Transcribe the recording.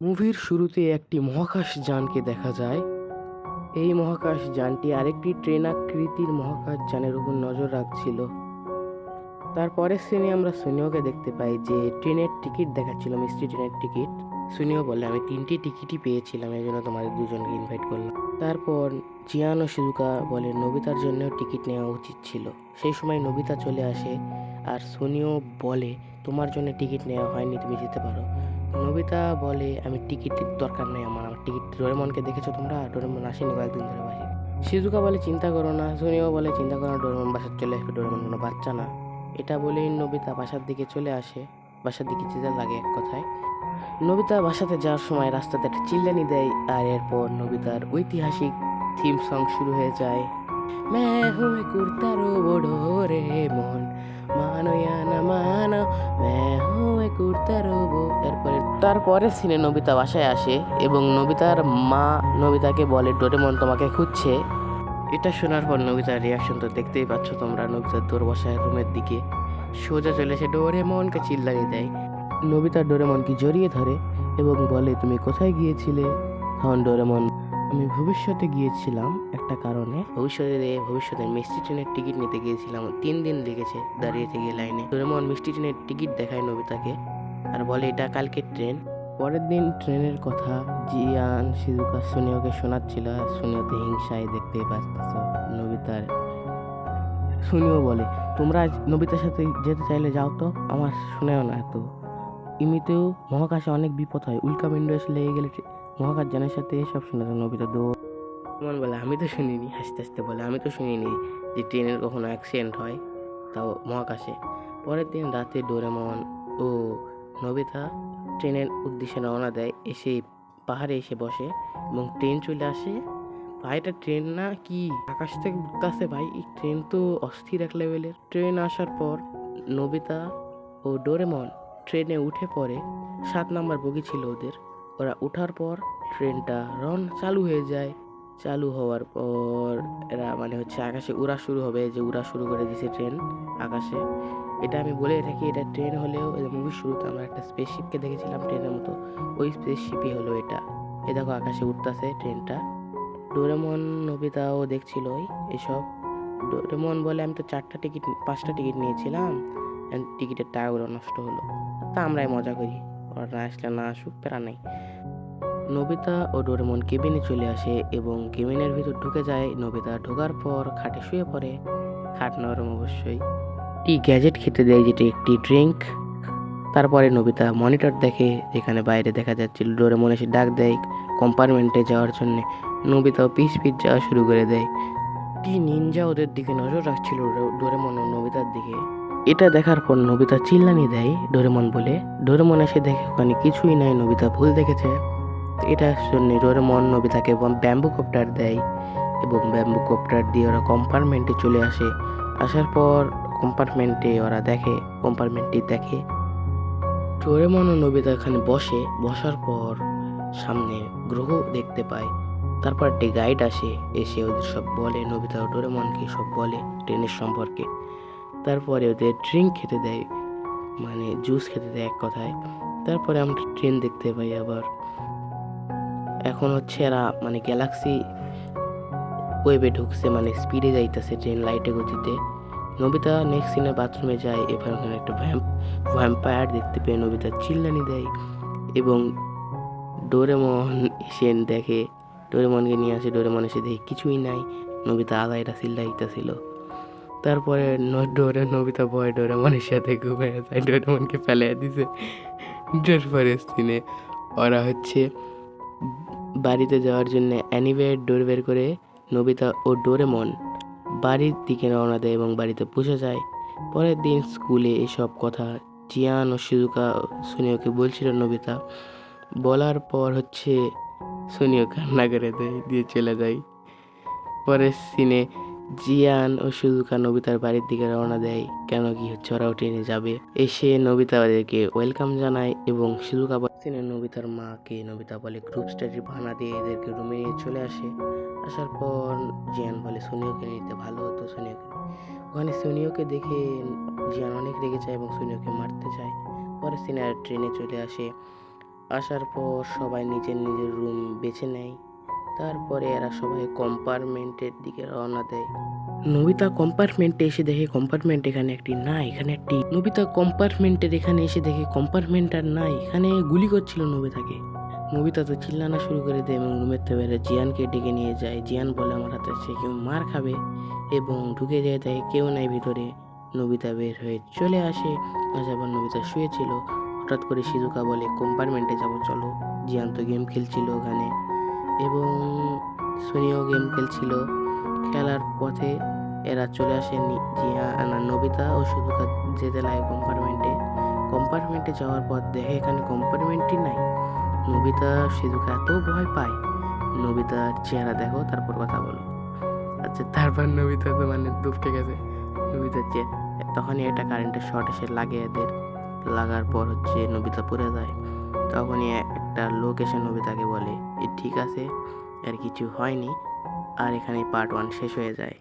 মুভির শুরুতে একটি মহাকাশ যানকে দেখা যায়। এই মহাকাশ যানটি আরেকটি ট্রেন আকৃতির মহাকাশ যানের উপর নজর রাখছিল। তারপরের সিনে আমরা সুনিওকে দেখতে পাই যে ট্রেনের টিকিট দেখাচ্ছিল, মিষ্টি ট্রেনের টিকিট। সুনিও বলে আমি তিনটি টিকিটই পেয়েছিলাম, এই জন্য তোমাদের দুজনকে ইনভাইট করলাম। তারপর জিয়ান শিজুকা বলে, নবিতার জন্য টিকিট নেওয়া উচিত ছিল। সেই সময় নবিতা চলে আসে আর সুনিও বলে, তোমার জন্য টিকিট নেওয়া হয়নি, তুমি যেতে পারো। নবিতা বলে, আমি টিকিট দরকার নেই আমার আমার টিকিট ডোরেমনকে দেখেছ তোমরা? ডোরেমন আসেনি কয়েকদিন ধরে বাসে সিজুকা বলে, চিন্তা করো না। সোনিও বলে, চিন্তা করো না, ডোরেমন বাসার চলে আসবে। ডোরেমন কোনো বাচ্চা না। এটা বলেই নবিতা বাসার দিকে চলে আসে। বাসার দিকে যেতে লাগে এক কথায়। নবিতা বাসাতে যাওয়ার সময় রাস্তাতে একটা চিল্লানি দেয় আর এরপর নবিতার ঐতিহাসিক থিম সং শুরু হয়ে যায়। মে হুয়ে কুর্তারো বড়ো রে মন, মানো না মানো। মে হুয়ে কুর্তারো এরপরে তারপরে সিনে নবিতা বাসায় আসে এবং নবিতার মা নবিতাকে বলে, ডোরেমন তোমাকে খুঁজছে। এটা শোনার পর নবিতার রিয়াকশন তো দেখতেই পাচ্ছ তোমরা, নবিতার দৌড় বসায় রুমের দিকে। সোজা চলে এসে ডোরেমনকে চিল্লানি দেয়। নবিতা ডোরেমনকে জড়িয়ে ধরে এবং বলে, তুমি কোথায় গিয়েছিলে? তখন ডোরেমন, আমি ভবিষ্যতে গিয়েছিলাম একটা কারণে। ভবিষ্যতে ভবিষ্যতে মিষ্টি ট্রেনের টিকিট নিতে গিয়েছিলাম, তিন দিন লেগেছে দাঁড়িয়ে থেকে লাইনে। ডোরেমন মিষ্টি ট্রেনের টিকিট দেখায় নবিতাকে। আর বলে, এটা কালকের ট্রেন। পরের দিন ট্রেনের কথা জিয়ান সিজুকা সুনিওকে শোনাচ্ছিল। আর সুনিওতে হিংসায় দেখতেই পাচ্ছ নবিতার। সুনিও বলে, তোমরা নবিতার সাথে যেতে চাইলে যাও তো, আমার শুনেও না এত। এমনিতেও মহাকাশে অনেক বিপদ হয়। উল্কাপিণ্ড এসে লেগে গেলে মহাকাশ জানের সাথে এসব শোনা যায় নবিতা। দৌড় মন বলে, আমি তো শুনিনি। হাসতে হাসতে বলে, আমি তো শুনিনি যে ট্রেনের কখনো অ্যাক্সিডেন্ট হয় তাও মহাকাশে। পরের দিন রাতে ডোরেমন ও নবিতা ট্রেনের উদ্দেশ্যে রওনা দেয়, এসে পাহাড়ে এসে বসে এবং ট্রেন চলে আসে। ভাই, এটা ট্রেন না কি? আকাশ থেকে উঠতে আসে ভাই, এই ট্রেন তো অস্থির এক লেভেলের। ট্রেন আসার পর নবিতা ও ডোরেমন ট্রেনে উঠে পড়ে। সাত নাম্বার বগি ছিল ওদের। ওরা ওঠার পর ট্রেনটা রন চালু হয়ে যায়। চালু হওয়ার পর এরা মানে হচ্ছে আকাশে উড়া শুরু হবে যে উড়া শুরু করে দিছে ট্রেন আকাশে। এটা আমি বলে থাকি, এটা ট্রেন হলেও মুভির শুরুতে আমরা একটা স্পেসশিপকে দেখেছিলাম ট্রেনের মতো। ওই স্পেসশিপই হলো এটা। এ দেখো আকাশে উঠতেছে ট্রেনটা ডোরেমন নবিতাও দেখছিল ওই এসব। ডোরেমন বলে আমি তো চারটা টিকিট পাঁচটা টিকিট নিয়েছিলাম টিকিটের টাকাগুলো নষ্ট হলো। তা আমরাই মজা করি। ওরা না আসলে না আসুক প্যারা নেই। নবিতা ও ডোরেমন কেবিনে চলে আসে এবং কেবিনের ভিতর ঢুকে যায়। নবিতা ঢোকার পর খাটে শুয়ে পড়ে। খাট নরম অবশ্যই। একটি গ্যাজেট খেতে দেয়, যেটি একটি ড্রিঙ্ক। তারপরে নবিতা মনিটর দেখে, যেখানে বাইরে দেখা যাচ্ছিল ডোরেমন এসে ডাক দেয় কম্পার্টমেন্টে যাওয়ার জন্য। নবিতাও পিস পিস যাওয়া শুরু করে দেয়। কি নিনজা ওদের দিকে নজর রাখছিল ডোরেমন নবিতার দিকে? এটা দেখার পর নবিতা চিল্লানি দেয় ডোরেমন বলে। ডোরেমন এসে দেখে ওখানে কিছুই নাই, নবিতা ভুল দেখেছে। এটার জন্য ডোরেমন নবিতাকে ব্যাম্বু কপ্টার দেয় এবং ব্যাম্বু কপ্টার দিয়ে ওরা কম্পার্টমেন্টে চলে আসে। আসার পর কম্পার্টমেন্টে ওরা দেখে কম্পার্টমেন্টটি দেখে। ডোরেমন ও নবিতা এখানে বসে। বসার পর সামনে গ্রহ দেখতে পায়। তারপর একটি গাইড আসে, এসে ওদের সব বলে। নবিতা ও ডোরেমনকে সব বলে ট্রেনের সম্পর্কে। তারপরে ওদের ড্রিঙ্ক খেতে দেয় মানে জুস খেতে দেয় এক কথায়। তারপরে আমরা ট্রেন দেখতে পাই আবার। এখন হচ্ছে এরা মানে গ্যালাক্সি ওয়েবে ঢুকছে মানে স্পিডে যাইতেছে ট্রেন লাইটে গতিতে। নবিতা নেক্সট সিনে বাথরুমে যায়, এবার ওখানে একটা ভ্যাম্প ভ্যাম্পায়ার দেখতে পেয়ে নবিতা চিল্লানি দেয় এবং ডোরেমন এসে দেখে ডোরেমনকে নিয়ে আসে ডোরেমন এসে দেখে কিছুই নাই, নবিতা আগাইটা চিল্লাইতেছিল তারপরে ডোরে নবিতা বয় ডোরেমনের সাথে ঘুমিয়ে যায় ডোরেমনকে ফেলে দিছে। তারপরে সিনে ওরা হচ্ছে বাড়িতে যাওয়ার জন্য অ্যানিওয়ের ডোর বের করে নবিতা ও ডোরেমন বাড়ির দিকে রওনা দেয় এবং বাড়িতে পৌঁছে যায়। পরের দিন স্কুলে এসব কথা জিয়ান ও সুজুকা সুনিওকে বলছিল, নবিতা, বলার পর হচ্ছে সুনিও কান্না করে দেয় দিয়ে চলে যায়। পরের সিনে জিয়ান ও সুজুকা নবিতার বাড়ির দিকে রওনা দেয়। কেন কি হচ্ছে, ওরাও ট্রেনে যাবে। এসে নবিতা ওদেরকে ওয়েলকাম জানায় এবং সুজুকা সিনে নবিতার মাকে নবিতা বলে গ্রুপ স্টাডি বাহানা দিয়ে এদেরকে রুমে নিয়ে চলে আসে। আসার পর জিয়ান বলে সোনিওকে নিতে ভালো হতো সোনিওকে ওখানে সোনিওকে দেখে জিয়ান অনেক রেগে যায় এবং সোনিওকে মারতে চায় পরে সিনে ট্রেনে চলে আসে। আসার পর সবাই নিজের নিজের রুম বেছে নেয়। তারপরে এরা সবাই কম্পার্টমেন্টের দিকে রওনা দেয়। নবিতা কম্পার্টমেন্টে এসে দেখে, কম্পার্টমেন্ট এখানে একটি না, এখানে একটি নবিতা কম্পার্টমেন্টের এখানে এসে দেখে, কম্পার্টমেন্ট আর নাই, এখানে গুলি করছিল নবিতাকে। নবিতা তো চিল্লানো শুরু করে দেয় এবং রুমের থেকে জিয়ানকে ডেকে নিয়ে যায়। জিয়ান বলে, আমার হাতে সে কেউ মার খাবে। এবং ঢুকে যায় দেখে কেউ নাই ভিতরে। নবিতা বের হয়ে চলে আসে। পর নবিতা শুয়েছিল হঠাৎ করে শিজুকা বলে, কম্পার্টমেন্টে যাব, চলো। জিয়ান তো গেম খেলছিল ওখানে। এবং সুনিও গেম খেলছিল। খেলার পথে এরা চলে আসে জিয়া না নবিতা ও শিজুকা যেতে লাগে কম্পার্টমেন্টে। কম্পার্টমেন্টে যাওয়ার পর দেখে এখানে কম্পার্টমেন্টই নাই নবিতা শিজুকা এত ভয় পায়। নবিতার চেহারা দেখো, তারপর কথা বলো। আচ্ছা তারপর নবিতা তো মানে দুপটে গেছে। নবিতার চেয়ে তখনই একটা কারেন্টের শর্ট এসে লাগে এদের। লাগার পর হচ্ছে নবিতা পড়ে যায়। তখনই একটা লোক এসে নবিতাকে বলে, এ ঠিক আছে, আর কিছু হয়নি, আর এখানে পার্ট ওয়ান শেষ হয়ে যায়।